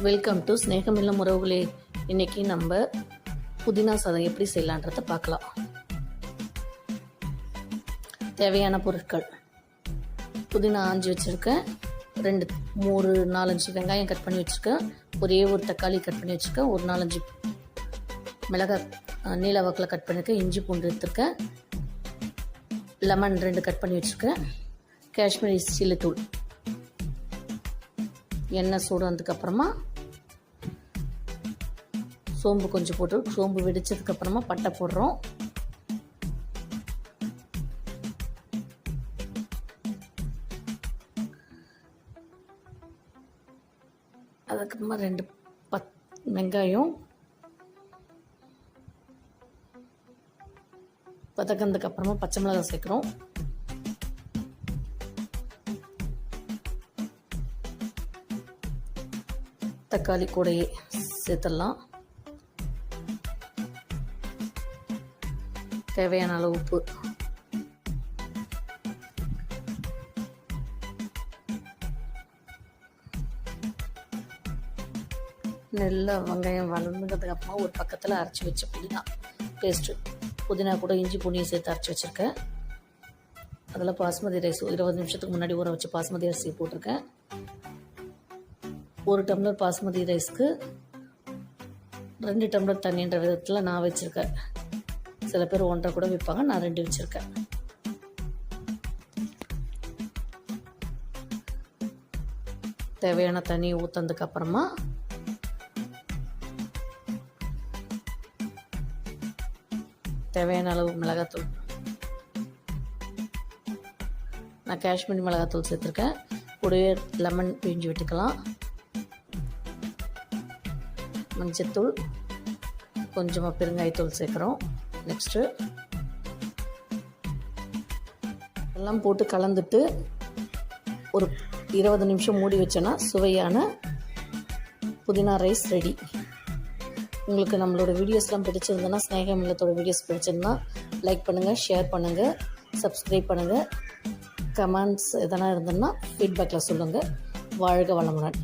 Welcome to ஸ்நேகமில்லம் உறவுகளே இன்னைக்கு நம்ம புதினா சாதம் எப்படி செய்யலான்றத பார்க்கலாம். தேவையான பொருட்கள். புதினா ஆஞ்சி வச்சுருக்கேன். ரெண்டு மூணு நாலஞ்சு வெங்காயம் கட் பண்ணி வச்சுருக்கேன். ஒரே ஒரு தக்காளி கட் பண்ணி வச்சுருக்கேன். ஒரு நாலஞ்சு மிளகாய் நீல வாக்கில் கட் பண்ணியிருக்கேன் இஞ்சி பூண்டு எடுத்துருக்கேன். லெமன் ரெண்டு கட் பண்ணி வச்சுருக்கேன். காஷ்மீரி சில்லுத்தூள் எண்ணெய் சூடானதுக்கப்புறமா சோம்பு கொஞ்சம் போட்டு சோம்பு வெடிச்சதுக்கப்புறமா பட்டை போடுறோம். அதுக்கப்புறமா ரெண்டு பத் வெங்காயம் வதக்கினதுக்கப்புறமா பச்சை மிளகாய் சேர்க்குறோம். தக்காளி கூடையே சேர்த்துடலாம். தேவையான அளவு உப்பு. நெல்ல வெங்காயம் வளர்ந்துக்கிறதுக்கு அப்புறமா ஒரு பக்கத்தில் அரைச்சி வச்ச புதினா பேஸ்ட்டு புதினா கூட இஞ்சி புண்ணியை சேர்த்து அரைச்சி வச்சுருக்கேன். அதில் பாஸ்மதி ரைஸ் இருபது நிமிஷத்துக்கு முன்னாடி ஊற வச்சு பாஸ்மதி அரிசி போட்டிருக்கேன். ஒரு டம்ளர் பாஸ்மதி ரைஸ்க்கு ரெண்டு டம்ளர் தண்ணின்ற விதத்தில் நான் வச்சுருக்கேன். சில பேர் ஒன்றரை கூட விற்பாங்க நான் ரெண்டு வச்சுருக்கேன். தேவையான தண்ணி ஊற்றுனதுக்கு அப்புறமா தேவையான அளவு மிளகாத்தூள். நான் காஷ்மீர் மிளகாத்தூள் சேர்த்துருக்கேன். கூடவே லெமன் பிழிஞ்சு விட்டுக்கலாம். மஞ்சத்தூள் கொஞ்சமாக பெருங்காயத்தூள் சேர்க்குறோம். நெக்ஸ்ட்டு எல்லாம் போட்டு கலந்துட்டு ஒரு இருபது நிமிஷம் மூடி வச்சோன்னா சுவையான புதினா ரைஸ் ரெடி. உங்களுக்கு நம்மளோட வீடியோஸ்லாம் பிடிச்சிருந்ததுன்னா ஸ்நேகம் இல்லத்தோட வீடியோஸ் பிடிச்சிருந்தா லைக் பண்ணுங்கள் ஷேர் பண்ணுங்கள் சப்ஸ்கிரைப் பண்ணுங்கள் கமெண்ட்ஸ் எதனா இருந்ததுன்னா ஃபீட்பேக்கில் சொல்லுங்கள் வாழ்க வளமுடன்.